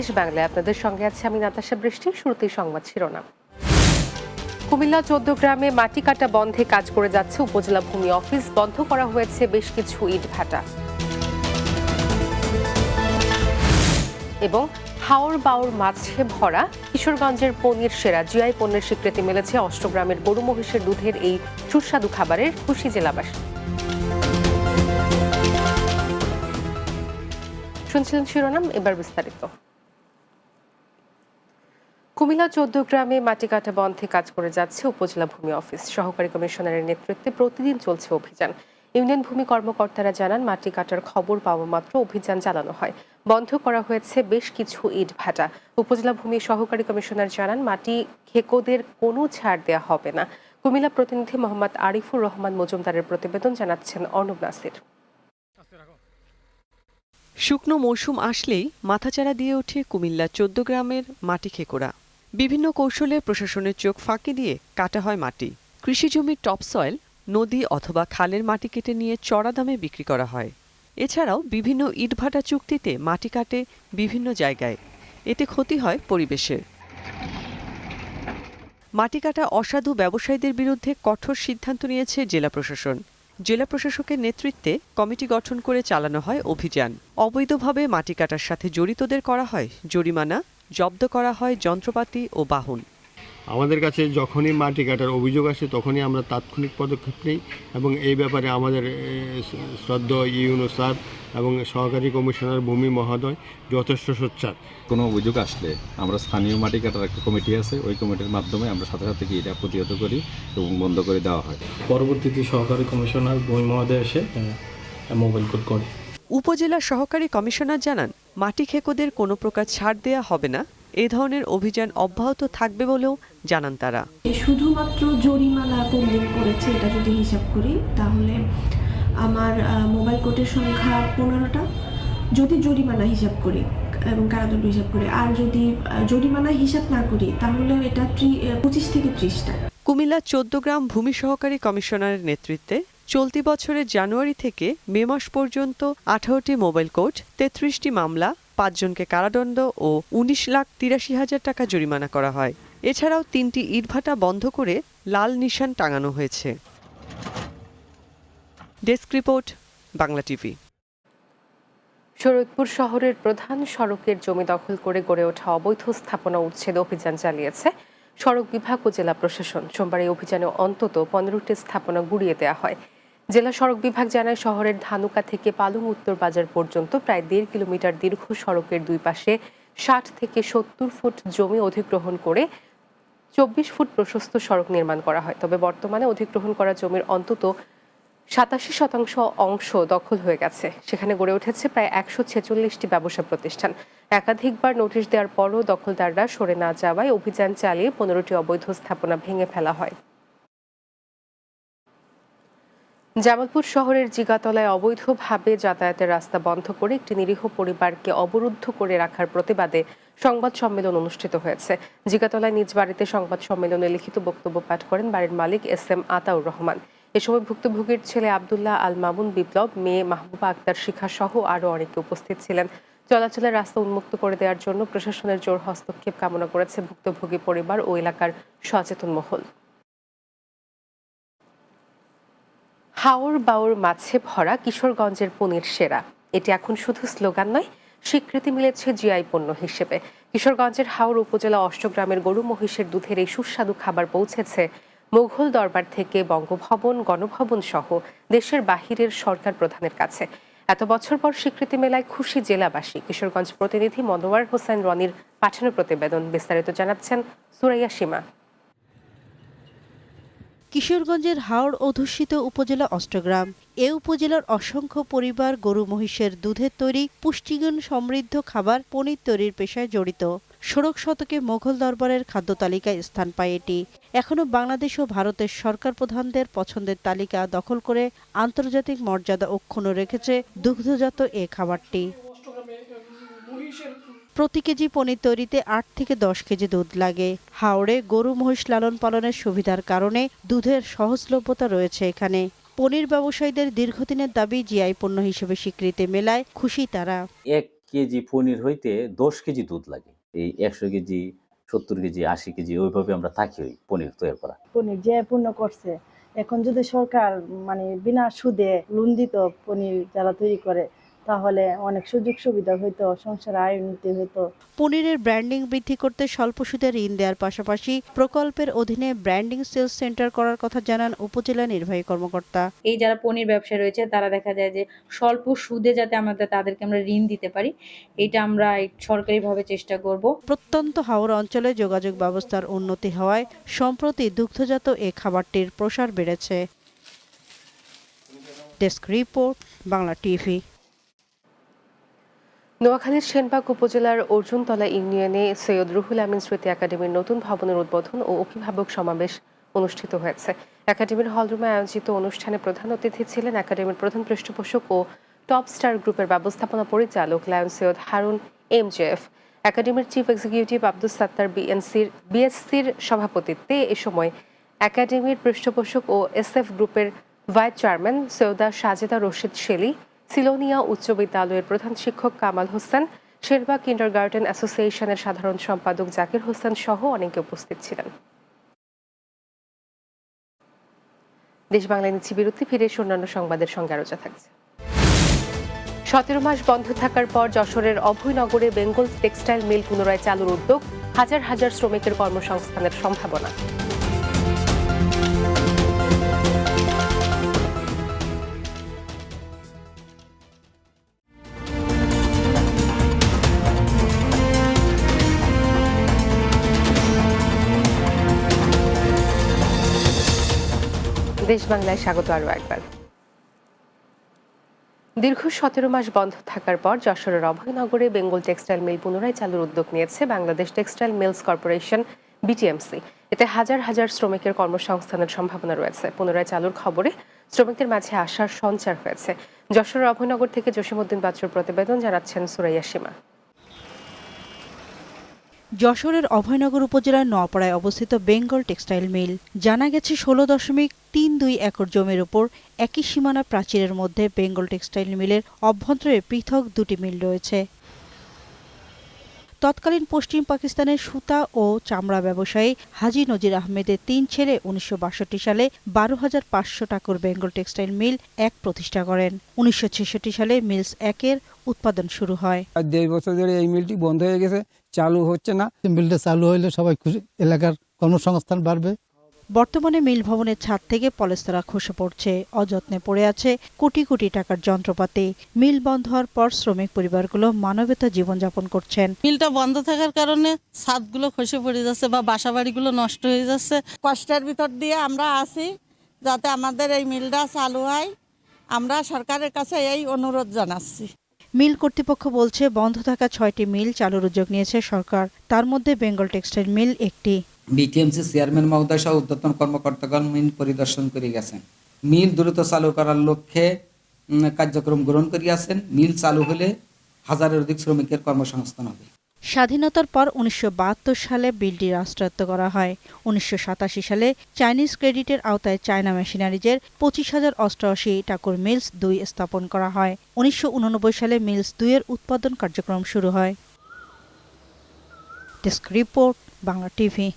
দেশ বাংলায়। আপনাদের সঙ্গে আছে আমি নাতাশা বৃষ্টি শুরুতেই সংবাদ শিরোনাম। কুমিল্লা চোদ্দ গ্রামে মাটি কাটা বন্ধে কাজ করে যাচ্ছে উপজেলা ভূমি অফিস। বন্ধ করা হয়েছে বেশ কিছু ইট ভাটা। এবং হাওর বাউর মাছে ভরা কিশোরগঞ্জের পনির সেরা জিআই পণ্যের স্বীকৃতি মিলেছে অষ্টগ্রামের গরু মহিষের দুধের এই সুস্বাদু খাবারের খুশি জেলাবাসী। শুনছিলেন শিরোনাম, এবার বিস্তারিত। কুমিল্লা চোদ্দ গ্রামে মাটি কাটা বন্ধে কাজ করে যাচ্ছে উপজেলা ভূমি অফিস। সহকারী কমিশনারের নেতৃত্বে প্রতিদিন চলছে অভিযান। ইউনিয়ন ভূমি কর্মকর্তারা জানান, মাটি কাটার খবর পাওয়া মাত্র অভিযান চালানো হয়। বন্ধ করা হয়েছে বেশ কিছু ইট ভাটা। উপজেলা ভূমি সহকারী কমিশনার জানান, মাটি খেকোদের কোনো ছাড় দেওয়া হবে না। কুমিল্লা প্রতিনিধি মোহাম্মদ আরিফুর রহমান মজুমদারের প্রতিবেদন জানাচ্ছেন অর্ণব নাসির। শুকনো মৌসুম আসলেই মাথাচাড়া দিয়ে ওঠে কুমিল্লা চোদ্দ গ্রামের মাটি খেকোড়া বিভিন্ন কৌশলে প্রশাসনের চোখ ফাঁকি দিয়ে কাটা হয় মাটি। কৃষি জমির টপসয়েল, নদী অথবা খালের মাটি কেটে নিয়ে চড়া দামে বিক্রি করা হয়। এছাড়াও বিভিন্ন ইটভাটা চুক্তিতে মাটি কাটে বিভিন্ন জায়গায়। এতে ক্ষতি হয় পরিবেশের। মাটি কাটা অসাধু ব্যবসায়ীদের বিরুদ্ধে কঠোর সিদ্ধান্ত নিয়েছে জেলা প্রশাসন। জেলা প্রশাসকের নেতৃত্বে কমিটি গঠন করে চালানো হয় অভিযান। অবৈধভাবে মাটি কাটার সাথে জড়িতদের করা হয় জরিমানা জব্দ করা হয় যন্ত্রপাতি ও বাহন। আমাদের কাছে যখনই মাটি কাটার অভিযোগ আসে তখনই আমরা তাৎক্ষণিক পদক্ষেপ নিই এবং এই ব্যাপারে আমাদের শ্রদ্ধ ইউনো স্যার এবং সহকারী কমিশনার ভূমি মহোদয় যথেষ্ট সোচ্চার। কোনো অভিযোগ আসলে আমরা স্থানীয় মাটি কাটার একটা কমিটি আছে ওই কমিটির মাধ্যমে আমরা সাথে সাথে কি এটা প্রতিহত করি এবং বন্ধ করে দেওয়া হয়। পরবর্তীতে সহকারী কমিশনার ভূমি মহোদয় এসে মোবাইল কোড করে। উপজেলা সহকারী কমিশনার জানান মাটি খেকোদের কোনো প্রকার ছাড় দেয়া হবে না। এ ধরনের অভিযান অব্যাহত থাকবে বলেও জানান তারা। শুধুমাত্র জরিমানা পেন্ডিং করেছে এটা যদি হিসাব করি তাহলে আমার মোবাইল কোডের সংখ্যা পনেরোটা। যদি জরিমানা হিসাব করি এবং কারাদণ্ড হিসাব করি আর যদি জরিমানা হিসাব না করি তাহলে এটা পঁচিশ থেকে ত্রিশটা। কুমিল্লা চোদ্দ গ্রাম ভূমি সহকারী কমিশনারের নেতৃত্বে চলতি বছরের জানুয়ারি থেকে মে মাস পর্যন্ত আঠারোটি মোবাইল কোর্ট, তেত্রিশটি মামলা, পাঁচজনকে কারাদণ্ড ও উনিশ লাখ তিরাশি হাজার টাকা জরিমানা করা হয়। এছাড়াও তিনটি ইটভাটা বন্ধ করে লাল নিশান টাঙানো হয়েছে। Desk report, Bangla TV. Sharatpur শহরের প্রধান সড়কের জমি দখল করে গড়ে ওঠা অবৈধ স্থাপনা উচ্ছেদ অভিযান চালিয়েছে সড়ক বিভাগ ও জেলা প্রশাসন। সোমবার এই অভিযানে অন্তত পনেরোটি স্থাপনা গুড়িয়ে দেওয়া হয়। জেলা সড়ক বিভাগ জানায় শহরের ধানুকা থেকে পালং উত্তর বাজার পর্যন্ত প্রায় দেড় কিলোমিটার দীর্ঘ সড়কের দুই পাশে ষাট থেকে সত্তর ফুট জমি অধিগ্রহণ করে চব্বিশ ফুট প্রশস্ত সড়ক নির্মাণ করা হয়। তবে বর্তমানে অধিগ্রহণ করা জমির অন্তত সাতাশি শতাংশ অংশ দখল হয়ে গেছে। সেখানে গড়ে উঠেছে প্রায় একশো ছেচল্লিশটি ব্যবসা প্রতিষ্ঠান। একাধিকবার নোটিশ দেওয়ার পরও দখলদাররা সরে না যাওয়ায় অভিযান চালিয়ে পনেরোটি অবৈধ স্থাপনা ভেঙে ফেলা হয়। জামালপুর শহরের জিগাতলায় অবৈধভাবে যাতায়াতের রাস্তা বন্ধ করে একটি নিরীহ পরিবারকে অবরুদ্ধ করে রাখার প্রতিবাদে সংবাদ সম্মেলন অনুষ্ঠিত হয়েছে। জিগাতলায় নিজ বাড়িতে সংবাদ সম্মেলনে লিখিত বক্তব্য পাঠ করেন বাড়ির মালিক এস এম আতাউর রহমান। এ সময় ভুক্তভোগীর ছেলে আবদুল্লাহ আল মামুন বিপ্লব, মেয়ে মাহবুবা আক্তার শিখা সহ আরও অনেকে উপস্থিত ছিলেন। চলাচলের রাস্তা উন্মুক্ত করে দেওয়ার জন্য প্রশাসনের জোর হস্তক্ষেপ কামনা করেছে ভুক্তভোগী পরিবার ও এলাকার সচেতন মহল। হাওর বাউর মাছে ভরা কিশোরগঞ্জের পনির সেরা। এটি এখন শুধু স্লোগান নয়, স্বীকৃতি মিলেছে জিআই পণ্য হিসেবে। কিশোরগঞ্জের হাওর উপজেলা অষ্টগ্রামের গরু মহিষের দুধের এই সুস্বাদু খাবার পৌঁছেছে মুঘল দরবার থেকে বঙ্গভবন, গণভবন সহ দেশের বাহিরের সরকার প্রধানের কাছে। এত বছর পর স্বীকৃতি মেলায় খুশি জেলাবাসী। কিশোরগঞ্জ প্রতিনিধি মনোয়ার হোসেন রনির পাঠানো প্রতিবেদন বিস্তারিত জানাচ্ছেন সুরাইয়া সীমা। কিশোরগঞ্জের হাওড় অধ্যুষিত উপজেলা অষ্টগ্রাম। এ উপজেলার অসংখ্য পরিবার গরু, মহিষের দুধের তৈরি, পুষ্টিগুণ সমৃদ্ধ খাবার পনির তৈরির পেশায় জড়িত। ষোড়শ শতকে মোঘল দরবারের খাদ্য তালিকায় স্থান পায় এটি। এখনও বাংলাদেশ ও ভারতের সরকার প্রধানদের পছন্দের তালিকা দখল করে আন্তর্জাতিক মর্যাদা অক্ষুণ্ণ রেখেছে দুগ্ধজাত এ খাবারটি। প্রতি কেজি পনির তৈরিতে আট থেকে দশ কেজি দুধ লাগে। হাওড়ে গরু মহিষ লালন পালনের সুবিধার কারণে দুধের সহজলভ্যতা রয়েছে এখানে। পনির ব্যবসায়ীদের দীর্ঘদিনের দাবি জিআই পণ্য হিসেবে স্বীকৃতি মেলায় খুশি তারা। এক কেজি পনির হইতে দশ কেজি দুধ লাগে। এই একশো কেজি সত্তর কেজি আশি কেজি ওইভাবে আমরা থাকি ওই পনির তৈরি করা। পনির যে পূর্ণ করছে। এখন যদি সরকার মানে বিনা সুদে লোন দিত পনির যারা তৈরি করে তাহলে অনেক সুযোগ সুবিধা হইতো সংসার আয় উন্নতি হইতো। পনিরের ব্র্যান্ডিং বৃদ্ধি করতে স্বল্প সুদে ঋণ দেওয়ার পাশাপাশি প্রকল্পের অধীনে ব্র্যান্ডিং সেলস সেন্টার করার কথা জানান উপজেলা নির্বাহী কর্মকর্তা। এই যারা পনির ব্যবসা রয়েছে তারা দেখা যায় যে স্বল্প সুদে যাতে আমাদের তাদেরকে আমরা ঋণ দিতে পারি এটা আমরা সরকারিভাবে চেষ্টা করব। প্রত্যন্ত হাওর অঞ্চলে যোগাযোগ ব্যবস্থার উন্নতি হওয়ায় সম্প্রতি দুগ্ধজাত এ খাবারটির প্রসার বেড়েছে। ডেস্ক রিপোর্ট বাংলা টিভি নোয়াখালীর সেনবাগ উপজেলার অর্জুনতলা ইউনিয়নে সৈয়দ রুহুল আমিন স্মৃতি একাডেমির নতুন ভবনের উদ্বোধন ও অভিভাবক সমাবেশ অনুষ্ঠিত হয়েছে। একাডেমির হলরুমে আয়োজিত অনুষ্ঠানে প্রধান অতিথি ছিলেন একাডেমির প্রধান পৃষ্ঠপোষক ও টপ স্টার গ্রুপের ব্যবস্থাপনা পরিচালক lion Syed Harun M JF একাডেমির চিফ এক্সিকিউটিভ আব্দুল সাত্তার বিএনসির, বিএসসির সভাপতিত্বে এ সময় একাডেমির পৃষ্ঠপোষক ও এসএফ গ্রুপের ভাইস চেয়ারম্যান সৈয়দা সাজেদা রশিদ শেলি সিলোনিয়া উচ্চ বিদ্যালয়ের প্রধান শিক্ষক কামাল হোসেন, শেরবা কিন্ডার গার্ডেন অ্যাসোসিয়েশনের সাধারণ সম্পাদক জাকির হোসেন সহ অনেকে উপস্থিত ছিলেন। দেশ বাংলায় নিচ্ছি বিরতি, ফিরে অন্যান্য সংবাদের সঙ্গে আলোচনা থাকছে। সতেরো মাস বন্ধ থাকার পর যশোরের অভয়নগরে বেঙ্গল টেক্সটাইল মিল পুনরায় চালুর উদ্যোগ, হাজার হাজার শ্রমিকের কর্মসংস্থানের সম্ভাবনা। দেশ বাংলায় স্বাগত আরও একবার। দীর্ঘ সতেরো মাস বন্ধ থাকার পর যশোরের অভয়নগরে বেঙ্গল টেক্সটাইল মিল পুনরায় চালুর উদ্যোগ নিয়েছে Bangladesh textile mills corporation, BTMC. এতে হাজার হাজার শ্রমিকের কর্মসংস্থানের সম্ভাবনা রয়েছে। পুনরায় চালুর খবরে শ্রমিকদের মাঝে আশার সঞ্চার হয়েছে। যশোরের অভয়নগর থেকে জসিমউদ্দিন বাচ্চুর প্রতিবেদন জানাচ্ছেন সুরাইয়া সীমা। যশোরের অভয়নগর উপজেলার নোয়াপাড়ায় অবস্থিত বেঙ্গল টেক্সটাইল মিল। জানা গেছে, ষোলো দশমিক তিন দুই একর জমির ওপর একই সীমানা প্রাচীরের মধ্যে বেঙ্গল টেক্সটাইল মিলের অভ্যন্তরে পৃথক দুটি মিল রয়েছে। তৎকালীন পশ্চিম পাকিস্তানের সুতা ও চামড়া ব্যবসায়ী হাজি নজির আহমেদের তিন ছেলে উনিশশো বাষট্টি সালে বারো হাজার পাঁচশো টাকার বেঙ্গল টেক্সটাইল মিল এক প্রতিষ্ঠা করেন। উনিশশো ছেষট্টি সালে মিলস একের উৎপাদন শুরু হয়। আর দেড় বছর ধরে এই মিলটি বন্ধ হয়ে গেছে চালু হচ্ছে না। মিলটা চালু হইলে সবাই খুশি এলাকার কর্মসংস্থান বাড়বে। বর্তমানে মিল ভবনের ছাদ থেকে পলেস্তরা খসে পড়ছে অযত্নে পড়ে আছে কোটি কোটি টাকার যন্ত্রপাতি। মিল বন্ধ হওয়ার পর শ্রমিক পরিবারগুলো মানবেতা জীবনযাপন করছেন। মিলটা বন্ধ থাকার কারণে ছাদগুলো খসে পড়ে যাচ্ছে বা বাসা বাড়িগুলো নষ্ট হয়ে যাচ্ছে। কষ্টের ভিতর দিয়ে আমরা আছি যাতে আমাদের এই মিলটা চালু হয়। আমরা সরকারের কাছে এই অনুরোধ জানাচ্ছি। মিল কর্তৃপক্ষ বলছে, বন্ধ থাকা ছয়টি মিল চালুর উদ্যোগ নিয়েছে সরকার। তার মধ্যে বেঙ্গল টেক্সটাইল মিল একটি। বিটিএমসি চেয়ারম্যান মহোদয় সহ উদ্যতন কর্মকর্তাগণ মিল পরিদর্শন করে গেছেন। মিল দ্রুত চালু করার লক্ষ্যে কার্যক্রম গ্রহণ করিয়াছেন। মিল চালু হলে হাজারের অধিক শ্রমিকের কর্মসংস্থান হবে। স্বাধীনতার পর উনিশশো সালে বিলটি রাষ্ট্রায়ত্ত করা হয়। উনিশশো সালে চাইনিজ ক্রেডিটের আওতায় চায়না মেশিনারিজের পঁচিশ হাজার অষ্টআশি টাকুর মিলস দুই স্থাপন করা হয়। উনিশশো সালে মিলস দুইয়ের উৎপাদন কার্যক্রম শুরু হয়। Desk report, Bangla TV.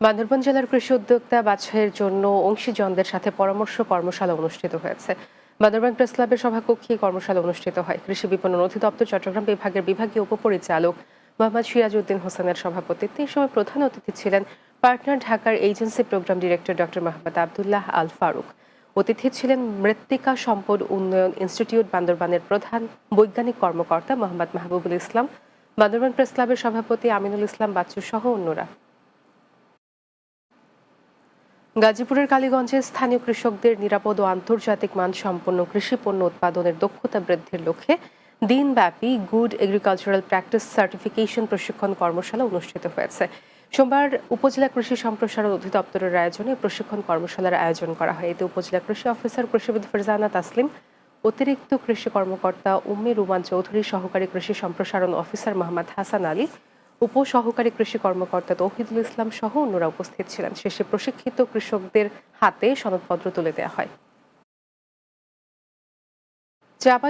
Bandarban জেলার কৃষি উদ্যোক্তা বাছাইয়ের জন্য অংশীজনদের সাথে পরামর্শ কর্মশালা অনুষ্ঠিত হয়েছে। বান্দরবান প্রেস ক্লাবের সভাকক্ষে কর্মশালা অনুষ্ঠিত হয়। কৃষি বিপণন অধিদপ্তর চট্টগ্রাম বিভাগের বিভাগীয় উপপরিচালক মোহাম্মদ সিরাজউদ্দিন হোসেনের সভাপতিত্বে এই সময় প্রধান অতিথি ছিলেন পার্টনার ঢাকার agency program director doctor Mohammad Abdullah Al Faruk. অতিথি ছিলেন মৃত্তিকা সম্পদ উন্নয়ন ইনস্টিটিউট বান্দরবানের প্রধান বৈজ্ঞানিক কর্মকর্তা মোহাম্মদ মাহবুবুল ইসলাম। বান্দরবান প্রেস ক্লাবের সভাপতি আমিনুল ইসলাম বাচ্চু সহ অন্যরা। গাজীপুরের কালীগঞ্জে স্থানীয় কৃষকদের নিরাপদ ও আন্তর্জাতিক মানসম্পন্ন কৃষি পণ্য উৎপাদনের দক্ষতা বৃদ্ধির লক্ষ্যে দিনব্যাপী গুড এগ্রিকালচারাল প্র্যাকটিস সার্টিফিকেশন প্রশিক্ষণ কর্মশালা অনুষ্ঠিত হয়েছে। সোমবার উপজেলা কৃষি সম্প্রসারণ অধিদপ্তরের আয়োজনে প্রশিক্ষণ কর্মশালার আয়োজন করা হয়। এতে উপজেলা কৃষি অফিসার কৃষিবিদ ফিরজানা তাসলিম, অতিরিক্ত কৃষি কর্মকর্তা উম্মি রুমান চৌধুরী, সহকারী কৃষি সম্প্রসারণ অফিসার মোহাম্মদ হাসান আলী উপ সহকারী কৃষি কর্মকর্তা তৌহিদুল ইসলাম সহ অন্যরা উপস্থিত ছিলেন। শেষে প্রশিক্ষিত কৃষকদের হাতে সনদপত্র তুলে দেওয়া হয়।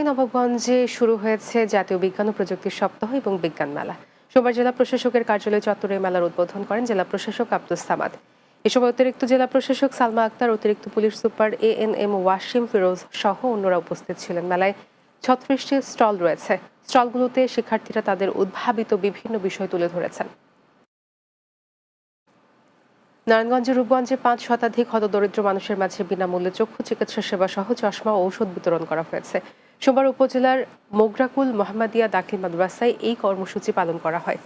নবাবগঞ্জে শুরু হয়েছে জাতীয় বিজ্ঞান ও প্রযুক্তি সপ্তাহ এবং বিজ্ঞান মেলা। সোমবার জেলা প্রশাসকের কার্যালয় চত্বরে মেলার উদ্বোধন করেন জেলা প্রশাসক আব্দুস সামাদ। এ সময় অতিরিক্ত জেলা প্রশাসক সালমা আক্তার, অতিরিক্ত police super A N M Wasim Firoz সহ অন্যরা উপস্থিত ছিলেন। মেলায় ছত্রিশটি স্টল রয়েছে। স্টলগুলোতে শিক্ষার্থীরা তাদের উদ্ভাবিত বিভিন্ন বিষয় তুলে ধরেছেন। নারায়ণগঞ্জের রূপগঞ্জে পাঁচ শতাধিক হতদরিদ্র মানুষের মাঝে বিনামূল্যে চক্ষু চিকিৎসা সেবা সহ চশমা ঔষধ বিতরণ করা হয়েছে। সোমবার উপজেলার মোগরাকুল মোহাম্মদিয়া দাখিল মাদ্রাসায় এই কর্মসূচি পালন করা হয়।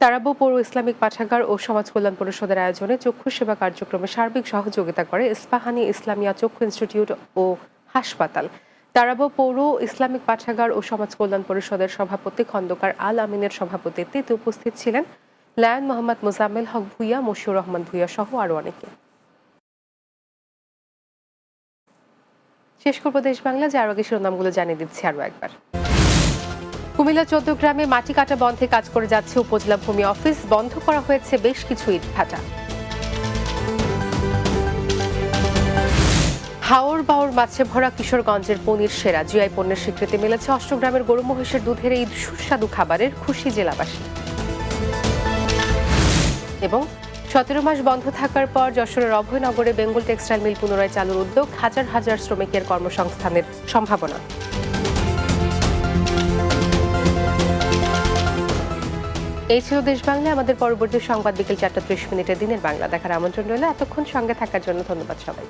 তারাবো পৌর ইসলামিক পাঠাগার ও সমাজ কল্যাণ পরিষদের আয়োজনে চক্ষু সেবা কার্যক্রমে সার্বিক সহযোগিতা করে ইস্পাহানি ইসলামিয়া চক্ষু ইনস্টিটিউট ও হাসপাতাল। তারাবো পৌর, ইসলামিক পাঠাগার ও সমাজ কল্যাণ পরিষদের সভাপতি খন্দকার আল আমিনের সভাপতিত্বে। এতে উপস্থিত ছিলেন লায়ন মোহাম্মদ মোজাম্মেল হক ভুইয়া, মশিউর রহমান ভুইয়া সহ আরও অনেকে। শেষ করব দেশ বাংলা, যে আরও আগে শিরোনামগুলো জানিয়ে দিচ্ছি আরও একবার। কুমিল্লা চোদ্দ গ্রামে মাটি কাটা বন্ধে কাজ করে যাচ্ছে উপজেলা ভূমি অফিস। বন্ধ করা হয়েছে বেশ কিছু ইট হাওর বাওর মাছে ভরা কিশোরগঞ্জের পনির সেরা। জিআই পণ্যের স্বীকৃতি মিলেছে অষ্টগ্রামের গরু মহিষের দুধের এই সুস্বাদু খাবারের খুশি জেলাবাসী। এবং সতেরো মাস বন্ধ থাকার পর যশোরের অভয়নগরে বেঙ্গল টেক্সটাইল মিল পুনরায় চালুর উদ্যোগ, হাজার হাজার শ্রমিকের কর্মসংস্থানের সম্ভাবনা। এই ছিল দেশ বাংলা, আমাদের পরবর্তী সংবাদ বিকেল চারটা ত্রিশ মিনিটের দিনের বাংলা দেখার আমন্ত্রণ রইল। এতক্ষণ সঙ্গে থাকার জন্য ধন্যবাদ সবাই